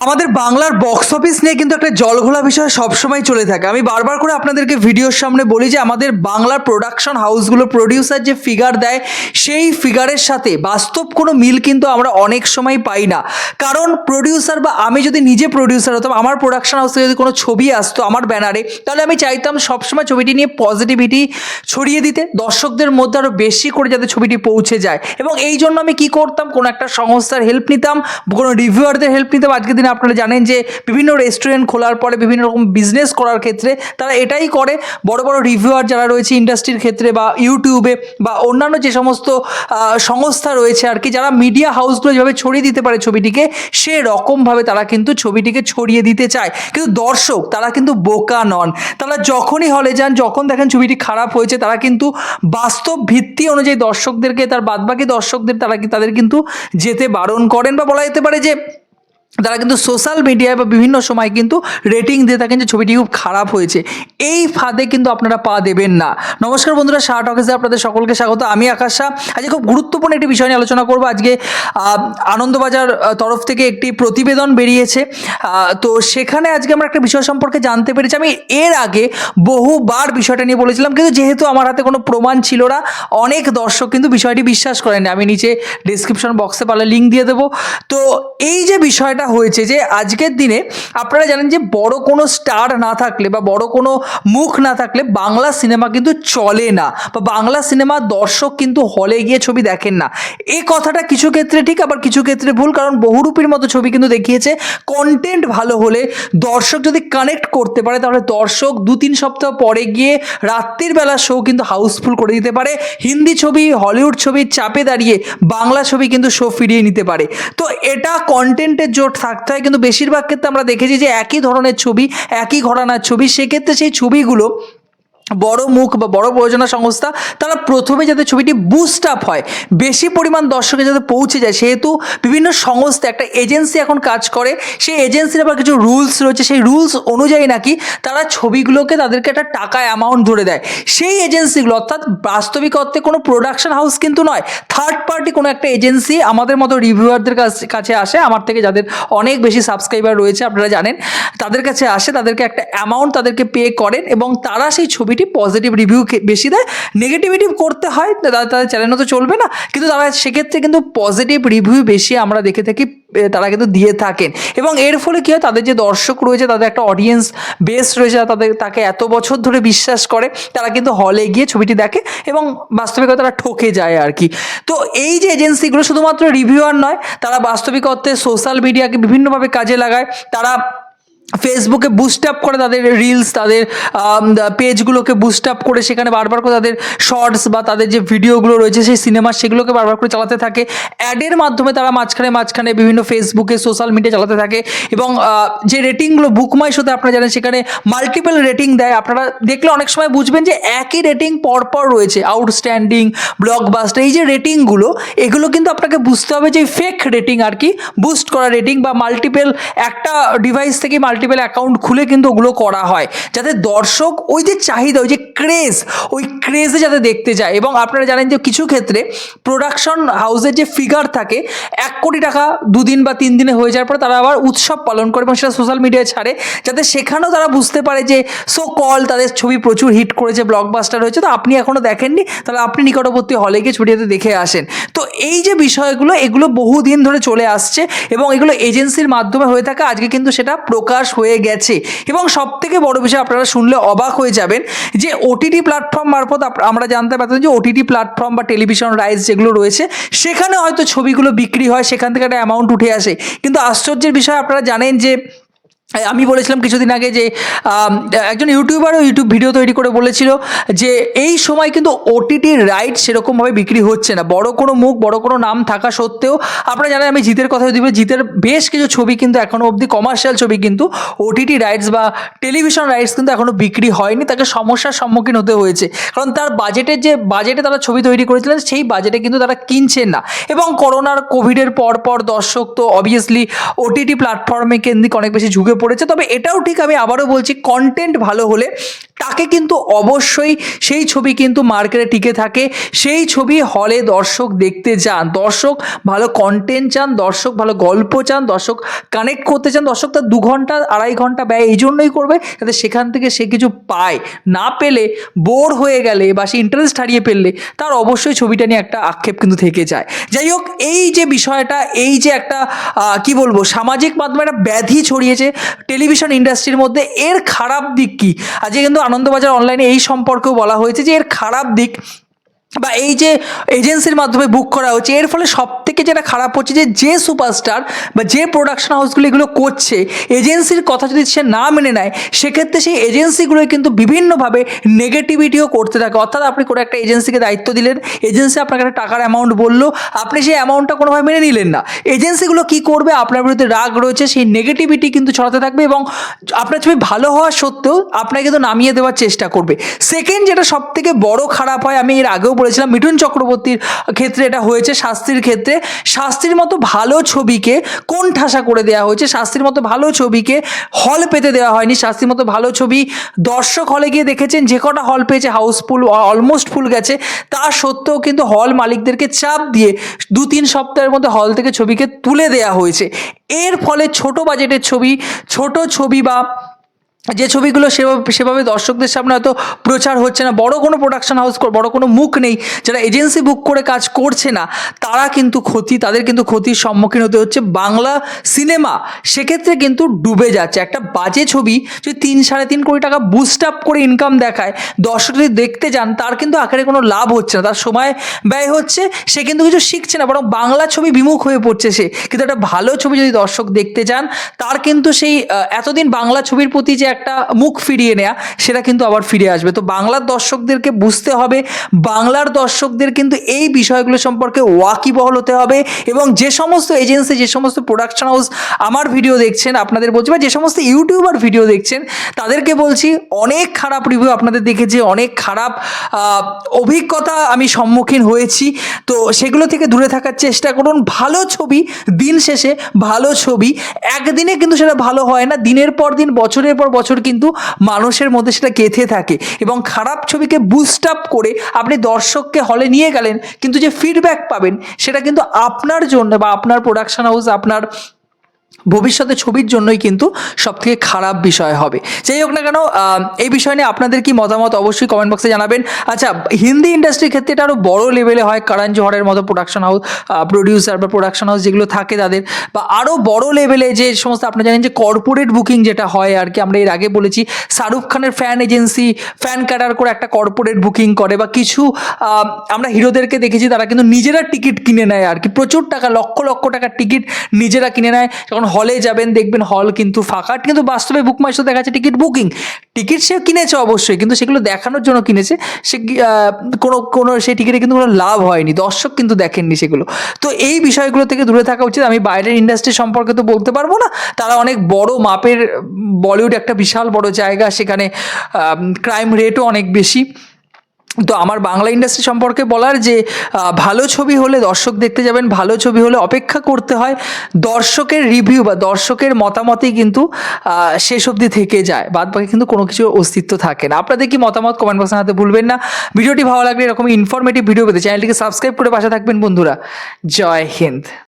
আমাদের বাংলার box office নিয়ে কিন্তু একটা জলঘোলা বিষয় সবসময় চলে থাকে। আমি বারবার করে আপনাদেরকে ভিডিওর সামনে বলি যে, আমাদের বাংলার প্রোডাকশন হাউসগুলো প্রডিউসার যে ফিগার দেয়, সেই ফিগারের সাথে বাস্তব কোনো মিল কিন্তু আমরা অনেক সময় পাই না। কারণ প্রডিউসার বা আমি যদি নিজে প্রডিউসার হতাম, আমার প্রোডাকশন হাউস যদি কোনো ছবি আসতো আমার ব্যানারে, তাহলে আমি চাইতাম সবসময় ছবিটি নিয়ে পজিটিভিটি ছড়িয়ে দিতে, দর্শকদের মধ্যে আরও বেশি করে যাতে ছবিটি পৌঁছে যায়। এবং এই জন্য আমি কি করতাম, কোনো একটা সংস্থার হেল্প নিতাম, কোনো রিভিউয়ারদের হেল্প নিতাম, আজকের দিনে আপনারা জানেন যে বিভিন্ন রেস্টুরেন্ট খোলার পরে বিভিন্ন রকম বিজনেস করার ক্ষেত্রে তারা এটাই করে। বড় বড় রিভিউয়ার যারা রয়েছে ইন্ডাস্ট্রির ক্ষেত্রে বা ইউটিউবে বা অন্যান্য যে সমস্ত সংস্থা রয়েছে আর কি, যারা মিডিয়া হাউসগুলো যেভাবে ছড়িয়ে দিতে পারে ছবিটিকে, সে রকমভাবে তারা কিন্তু ছবিটিকে ছড়িয়ে দিতে চায়। কিন্তু দর্শক, তারা কিন্তু বোকা নন। তারা যখনই হলে যান, যখন দেখেন ছবিটি খারাপ হয়েছে, তারা কিন্তু বাস্তব ভিত্তি অনুযায়ী দর্শকদেরকে, তার বাদবাকি দর্শকদের তারা তাদের কিন্তু যেতে বারণ করেন বা বলা যেতে পারে যে তারা কিন্তু সোশ্যাল মিডিয়ায় বা বিভিন্ন সময় কিন্তু রেটিং দিয়ে থাকেন যে ছবিটি খুব খারাপ হয়েছে। এই ফাঁদে কিন্তু আপনারা পা দেবেন না। নমস্কার বন্ধুরা, শাহ টকেসে আপনাদের সকলকে স্বাগত। আমি আকাশ শাহ। আজকে খুব গুরুত্বপূর্ণ একটি বিষয় নিয়ে আলোচনা করব। আজকে আনন্দবাজার তরফ থেকে একটি প্রতিবেদন বেরিয়েছে। তো সেখানে আজকে আমরা একটা বিষয় সম্পর্কে জানতে পেরেছি। আমি এর আগে বহুবার বিষয়টা নিয়ে বলেছিলাম, কিন্তু যেহেতু আমার হাতে কোনো প্রমাণ ছিল না, অনেক দর্শক কিন্তু বিষয়টি বিশ্বাস করেনি আমি নিচে ডিসক্রিপশন বক্সে পারলে লিঙ্ক দিয়ে দেবো। তো এই যে বিষয়টা হয়েছে যে আজকের দিনে আপনারা জানেন যে বড় কোনো স্টার না থাকলে বা বড় কোনো মুখ না থাকলে বাংলা সিনেমা কিন্তু চলে না বা বাংলা সিনেমা দর্শক কিন্তু হলে গিয়ে ছবি দেখেন না। এই কথাটা কিছু ক্ষেত্রে ঠিক, আবার কিছু ক্ষেত্রে ভুল, কারণ বহুরূপীর মতো ছবি কিন্তু দেখিয়েছে। কন্টেন্ট ভালো হলে দর্শক যদি কানেক্ট করতে পারে, তাহলে দর্শক দু তিন সপ্তাহ পরে গিয়ে রাত্রির বেলা শো কিন্তু হাউসফুল করে দিতে পারে। হিন্দি ছবি, হলিউড ছবির চাপে দাঁড়িয়ে বাংলা ছবি কিন্তু শো ফিরিয়ে নিতে পারে। তো এটা কন্টেন্টের জোট থাকতে হয়। কিন্তু বেশিরভাগ ক্ষেত্রে আমরা দেখেছি যে একই ধরনের ছবি, একই ঘরানার ছবি। সেক্ষেত্রে সেই ছবিগুলো বড় মুখ বা বড় প্রযোজনা সংস্থা, তারা প্রথমে যাতে ছবিটি বুস্ট আপ হয়, বেশি পরিমাণ দর্শকে যাতে পৌঁছে যায়, সেহেতু বিভিন্ন সংস্থা, একটা এজেন্সি এখন কাজ করে, সেই এজেন্সির আবার কিছু রুলস রয়েছে, সেই রুলস অনুযায়ী নাকি তারা ছবিগুলোকে তাদেরকে একটা টাকা অ্যামাউন্ট ধরে দেয়। সেই এজেন্সিগুলো অর্থাৎ বাস্তবিক অর্থে কোনো প্রোডাকশন হাউস কিন্তু নয় থার্ড পার্টি কোনো একটা এজেন্সি আমাদের মতো রিভিউয়ারদের কাছে আসে, আমার থেকে যাদের অনেক বেশি সাবস্ক্রাইবার রয়েছে, আপনারা জানেন, তাদের কাছে আসে, তাদেরকে একটা অ্যামাউন্ট তাদেরকে পে করেন এবং তারা সেই ছবিটি পজিটিভ রিভিউ বেশি দেয় নেগেটিভিটি করতে হয় তাদের চ্যানেলও তো চলবে না, কিন্তু তারা সেক্ষেত্রে কিন্তু পজিটিভ রিভিউ বেশি আমরা দেখে থাকি তারা কিন্তু দিয়ে থাকেন। এবং এর ফলে কী হয়, তাদের যে দর্শক রয়েছে, তাদের একটা অডিয়েন্স বেস রয়েছে তাদের, তাকে এত বছর ধরে বিশ্বাস করে, তারা কিন্তু হলে গিয়ে ছবিটি দেখে এবং বাস্তবিকতা তারা ঠকে যায় আর কি। তো এই যে এজেন্সিগুলো শুধুমাত্র রিভিউয়ার নয়, তারা বাস্তবিক অর্থে সোশ্যাল মিডিয়াকে বিভিন্নভাবে কাজে লাগায়, তারা ফেসবুকে বুস্ট আপ করে তাদের রিলস তাদের পেজগুলোকে বুস্ট আপ করে সেখানে বারবার করে তাদের শর্টস বা তাদের যে ভিডিওগুলো রয়েছে সেই সিনেমা সেগুলোকে বারবার করে চালাতে থাকে। অ্যাডের মাধ্যমে তারা মাঝখানে মাঝখানে বিভিন্ন ফেসবুকে সোশ্যাল মিডিয়া চালাতে থাকে এবং যে রেটিংগুলো বুকমাই শোতে আপনারা জানেন সেখানে মাল্টিপল রেটিং দেয়। আপনারা দেখলে অনেক সময় বুঝবেন যে একই রেটিং পরপর রয়েছে। আউটস্ট্যান্ডিং ব্লকবাস্টার এই যে রেটিংগুলো এগুলো কিন্তু আপনাকে বুঝতে হবে যে ফেক রেটিং আর কি। বুস্ট করা রেটিং বা মাল্টিপল একটা ডিভাইস থেকে মাল্টিপল অ্যাকাউন্ট খুলে কিন্তু ওগুলো করা হয়, যাতে দর্শক ওই যে চাহিদা, ওই যে ক্রেজ ওই ক্রেজে যাতে দেখতে যায়। এবং আপনারা জানেন যে কিছু ক্ষেত্রে প্রোডাকশন হাউসের যে ফিগার থাকে, এক কোটি টাকা দুদিন বা তিন দিনে হয়ে যাওয়ার পর তারা আবার উৎসব পালন করে এবং সেটা সোশ্যাল মিডিয়ায় ছাড়ে, যাতে সেখানেও তারা বুঝতে পারে যে সো কল তাদের ছবি প্রচুর হিট করেছে ব্লকবাস্টার হয়েছে, তো আপনি এখনও দেখেননি, তাহলে আপনি নিকটবর্তী হলে গিয়ে ছবিটাতে দেখে আসেন। তো এই যে বিষয়গুলো, এগুলো বহুদিন ধরে চলে আসছে এবং এগুলো এজেন্সির মাধ্যমে হয়ে থাকে, আজকে কিন্তু সেটা প্রকাশ হয়ে গেছে। এবং সব থেকে বড় বিষয় আপনারা শুনলে অবাক হয়ে যাবেন যে ওটিটি প্ল্যাটফর্ম মারফত আমরা জানতে পারতাম যে ওটিটি প্ল্যাটফর্ম বা টেলিভিশন রাইটস যেগুলো রয়েছে, সেখানে হয়তো ছবিগুলো বিক্রি হয়, সেখান থেকে একটা অ্যামাউন্ট উঠে আসে। কিন্তু আশ্চর্যের বিষয় আপনারা জানেন যে আমি বলেছিলাম কিছুদিন আগে যে একজন ইউটিউবারও ইউটিউব ভিডিও তৈরি করে বলেছিল যে, এই সময় কিন্তু ওটিটি রাইট সেরকমভাবে বিক্রি হচ্ছে না। বড় কোনো মুখ, বড় কোনো নাম থাকা সত্ত্বেও, আপনারা জানেন আমি জিতের কথা দিব জিতের বেশ কিছু ছবি কিন্তু এখনও অবধি কমার্শিয়াল ছবি কিন্তু ওটিটি রাইটস বা টেলিভিশন রাইটস কিন্তু এখনও বিক্রি হয়নি। তাকে সমস্যার সম্মুখীন হতে হয়েছে। কারণ তার বাজেটের যে বাজেটে তারা ছবি তৈরি করেছিলেন, সেই বাজেটে কিন্তু তারা কিনছেন না। এবং করোনার কোভিডের পর পর দর্শক তো অবভিয়াসলি ওটিটি প্ল্যাটফর্মে কেন্দ্রিক অনেক বেশি ঝুঁকে পড়েছে। তবে এটাও ঠিক আমি আবারও বলছি কন্টেন্ট ভালো হলে তাকে কিন্তু অবশ্যই সেই ছবি কিন্তু মার্কেটে টিকে থাকে। সেই ছবি হলে দর্শক দেখতে যান দর্শক ভালো কন্টেন্ট চান, দর্শক ভালো গল্প চান, দর্শক কানেক্ট করতে চান, দর্শক তার দু ঘণ্টা, আড়াই ঘণ্টা ব্যয় এই জন্যই করবে যাতে সেখান থেকে সে কিছু পায়। না পেলে বোর হয়ে গেলে বা সে ইন্টারেস্ট হারিয়ে ফেললে তার অবশ্যই ছবিটা নিয়ে একটা আক্ষেপ কিন্তু থেকে যায়। যাই হোক, এই যে বিষয়টা, এই যে একটা কি বলব, সামাজিক মাধ্যমে একটা ব্যাধি ছড়িয়েছে টেলিভিশন ইন্ডাস্ট্রির মধ্যে এর খারাপ দিক কী? আজকে কিন্তু আনন্দবাজার অনলাইনে এই সম্পর্কেও বলা হয়েছে যে এর খারাপ দিক বা এই যে এজেন্সির মাধ্যমে বুক করা হচ্ছে, এর ফলে সব থেকে যেটা খারাপ হচ্ছে যে যে সুপারস্টার বা যে প্রোডাকশন হাউসগুলো এগুলো করছে এজেন্সির কথা যদি সে না মেনে নেয়, সেক্ষেত্রে সেই এজেন্সিগুলোই কিন্তু বিভিন্নভাবে নেগেটিভিটিও করতে থাকে। অর্থাৎ আপনি কোনো একটা এজেন্সিকে দায়িত্ব দিলেন এজেন্সি আপনাকে একটা টাকার অ্যামাউন্ট বলল, আপনি সেই অ্যামাউন্টটা কোনোভাবে মেনে নিলেন না। এজেন্সিগুলো কি করবে? আপনার বিরুদ্ধে রাগ রয়েছে, সেই নেগেটিভিটি কিন্তু ছড়াতে থাকবে এবং আপনার ছবি ভালো হওয়া সত্ত্বেও আপনাকে কিন্তু নামিয়ে দেওয়ার চেষ্টা করবে। সেকেন্ড যেটা সব থেকে বড় খারাপ হয়, আমি এর আগেও বলেছিলাম, মিঠুন চক্রবর্তীর ক্ষেত্রে এটা হয়েছে, শাস্তির ক্ষেত্রে। শাস্তির মতো ভালো ছবিকে কোন ঠাসা করে দেওয়া হয়েছে, শাস্তির মতো ভালো ছবিকে হল পেতে দেওয়া হয়নি। শাস্তির মতো ভালো ছবি দর্শক হলে গিয়ে দেখেছেন, যে কটা হল পেয়েছে হাউসফুল অলমোস্ট ফুল গেছে। তা সত্ত্বেও কিন্তু হল মালিকদেরকে চাপ দিয়ে দু তিন সপ্তাহের মধ্যে হল থেকে ছবিকে তুলে দেওয়া হয়েছে। এর ফলে ছোট বাজেটের ছবি, ছোট ছবি বা যে ছবিগুলো সেভাবে সেভাবে দর্শকদের সামনে হয়তো প্রচার হচ্ছে না, বড় কোনো প্রোডাকশন হাউস বড় কোনো মুখ নেই, যারা এজেন্সি বুক করে কাজ করছে না, তারা কিন্তু ক্ষতি, তাদের কিন্তু ক্ষতির সম্মুখীন হতে হচ্ছে বাংলা সিনেমা সেক্ষেত্রে কিন্তু ডুবে যাচ্ছে। একটা বাজে ছবি যদি তিন, সাড়ে তিন কোটি টাকা বুস্ট আপ করে ইনকাম দেখায়, দর্শক যদি দেখতে যান, তার কিন্তু আকারে কোনো লাভ হচ্ছে না, তার সময় ব্যয় হচ্ছে, সে কিন্তু কিছু শিখছে না, বরং বাংলা ছবি বিমুখ হয়ে পড়ছে সে। কিন্তু একটা ভালো ছবি যদি দর্শক দেখতে চান তার কিন্তু সেই এতদিন বাংলা ছবির প্রতি যে একটা মুখ ফিরিয়ে নেওয়া সেটা কিন্তু আবার ফিরে আসবে। তো বাংলার দর্শকদেরকে বুঝতে হবে, বাংলার দর্শকদের কিন্তু এই বিষয়গুলো সম্পর্কে ওয়াকিবহল হতে হবে এবং যে সমস্ত এজেন্সি, যে সমস্ত প্রোডাকশন হাউস আমার ভিডিও দেখছেন, আপনাদের বলছি বা যে সমস্ত ইউটিউবার ভিডিও দেখছেন, তাদেরকে বলছি অনেক খারাপ রিভিউ আপনাদের দেখেছি, অনেক খারাপ অভিজ্ঞতা আমি সম্মুখীন হয়েছি। তো সেগুলো থেকে দূরে থাকার চেষ্টা করুন। ভালো ছবি, দিন শেষে ভালো ছবি। একদিনে কিন্তু সেটা ভালো হয় না, দিনের পর দিন, বছরের পর বছর কিন্তু মানুষের মধ্যে সেটা গেঁথে থাকে এবং খারাপ ছবিকে বুস্ট আপ করে আপনি দর্শককে হলে নিয়ে গেলেন, কিন্তু যে ফিডব্যাক পাবেন সেটা কিন্তু আপনার জন্য বা আপনার প্রোডাকশন হাউস আপনার ভবিষ্যতে ছবির জন্যই কিন্তু সব থেকে খারাপ বিষয় হবে। যাই হোক না কেন এই বিষয় নিয়ে আপনাদের কি মতামত অবশ্যই কমেন্ট বক্সে জানাবেন। আচ্ছা হিন্দি ইন্ডাস্ট্রির ক্ষেত্রে এটা আরও বড় লেভেলে হয়, কারণ জোহরের মতো প্রোডাকশন হাউস প্রডিউসার বা প্রোডাকশন হাউস যেগুলো থাকে তাদের, বা আরও বড় লেভেলে যে সমস্ত আপনারা জানেন যে কর্পোরেট বুকিং যেটা হয় আর কি, আমরা এর আগে বলেছি, শাহরুখ খানের ফ্যান এজেন্সি ফ্যান ক্যাডার করে একটা কর্পোরেট বুকিং করে, বা কিছু আমরা হিরোদেরকে দেখেছি, তারা কিন্তু নিজেরা টিকিট কিনে নেয় আর কি, প্রচুর টাকা, লক্ষ লক্ষ টাকার টিকিট নিজেরা কিনে নেয়। যখন হলে যাবেন, দেখবেন হল কিন্তু ফাঁকা। কিন্তু বাস্তবে বুক মাই দেখা যাচ্ছে টিকিট বুকিং টিকিট সে কিনেছে অবশ্যই, কিন্তু সেগুলো দেখানোর জন্য কিনেছে। সে কোনো কোনো, সেই টিকিটে কিন্তু কোনো লাভ হয়নি। দর্শক কিন্তু দেখেননি সেগুলো। তো এই বিষয়গুলো থেকে দূরে থাকা উচিত। আমি বাইরের ইন্ডাস্ট্রি সম্পর্কে তো বলতে পারব না। তারা অনেক বড় মাপের বলিউড একটা বিশাল বড় জায়গা। সেখানে ক্রাইম রেটও অনেক বেশি। তো আমার বাংলা ইন্ডাস্ট্রি সম্পর্কে বলার যে ভালো ছবি হলে দর্শক দেখতে যাবেন, ভালো ছবি হলে অপেক্ষা করতে হয়, দর্শকের রিভিউ বা দর্শকের মতামতই কিন্তু শেষ অবধি থেকে যায় বাদ বাকি কিন্তু কোনো কিছু অস্তিত্ব থাকে না। আপনাদের কি মতামত কমেন্ট বক্সে জানাতে ভুলবেন না। ভিডিওটি ভালো লাগলে এরকম ইনফরমেটিভ ভিডিও পেতে চ্যানেলটিকে সাবস্ক্রাইব করে পাশে থাকবেন বন্ধুরা। জয় হিন্দ।